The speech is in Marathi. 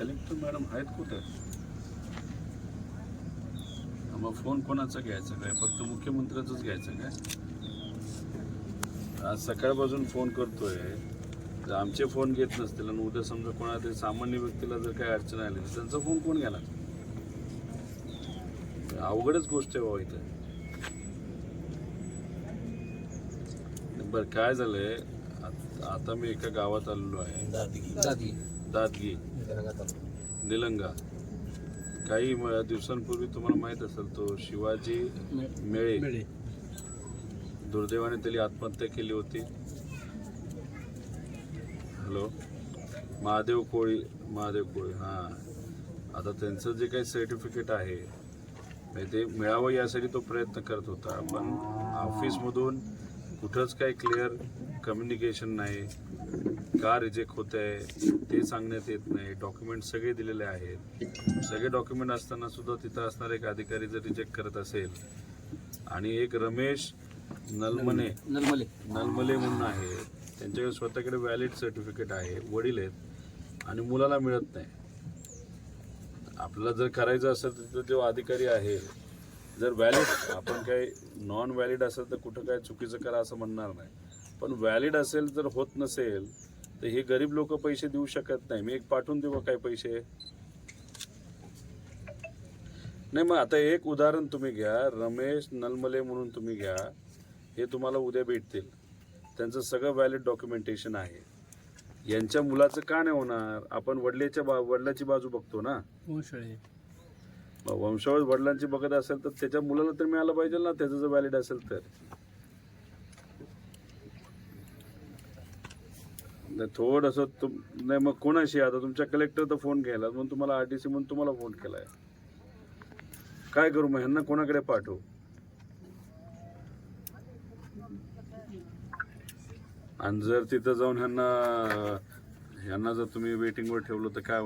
कलेक्टर मॅडम आहेत कुठं? मग फोन कोणाचा घ्यायचा काय? फक्त मुख्यमंत्र्याचाच घ्यायचं काय? आज सकाळपासून फोन करतोय. जर आमचे फोन घेत नसतील आणि उद्या समजा कोणाला तरी सामान्य व्यक्तीला जर काही अडचण आली तर त्यांचा फोन कोण घेणार? अवघडच गोष्ट आहे बाबा इथं. बरं काय झालंय? आत- मी एका गावात आलेलो आहे. दादी दादगी. निलंगा. काही दिवसांपूर्वी तुम्हाला माहीत असेल तो शिवाजी मेळे. दुर्दैवाने त्याने आत्महत्या केली होती. हॅलो? महादेव कोळी महादेव कोळी हां. आता त्यांचं जे काही सर्टिफिकेट आहे ते मिळावं यासाठी तो प्रयत्न करत होता. पण ऑफिसमधून कुठंच काही क्लिअर कम्युनिकेशन नाही. का रिजेक्ट होत आहे ते सांगण्यात येत नाही. डॉक्युमेंट सगळे दिलेले आहेत. सगळे डॉक्युमेंट असताना सुद्धा तिथं असणारा एक अधिकारी जर रिजेक्ट करत असेल आणि एक रमेश नलमने नलमले. नलमले म्हणून आहे. त्यांच्याकडे स्वतःकडे व्हॅलिड सर्टिफिकेट आहे वडील आहेत आणि मुलाला मिळत नाही. आपल्याला जर करायचं असेल तर तिथं जो अधिकारी आहे जर व्हॅलिड आपण काही नॉन व्हॅलिड असेल तर कुठं काय चुकीचं करा असं म्हणणार नाही. पण व्हॅलिड असेल जर होत नसेल तर हे गरीब लोक पैसे देऊ शकत नाही. मी एक पाठवून देऊ काय पैसे? नाही मग आता एक उदाहरण तुम्ही घ्या. रमेश नलमले म्हणून तुम्ही घ्या. हे तुम्हाला उद्या भेटतील. त्यांचं सगळं व्हॅलिड डॉक्युमेंटेशन आहे. यांच्या मुलाचं का नाही होणार? आपण वडिलेच्या बा वडिलाची बाजू बघतो ना. वंशावळ. वडिलांची बघत असेल तर त्याच्या मुलाला तर मिळालं पाहिजे ना त्याचं जर व्हॅलिड असेल तर. थोडंसं तुम नाही मग कोणाशी आता तुमच्या कलेक्टर तर फोन घ्यायला म्हणून तुम्हाला आर टी सी म्हणून तुम्हाला फोन केलाय. काय करू मग? ह्यांना कोणाकडे पाठवू? आणि जर तिथं जाऊन ह्यांना ह्यांना जर तुम्ही वेटिंगवर ठेवलं तर काय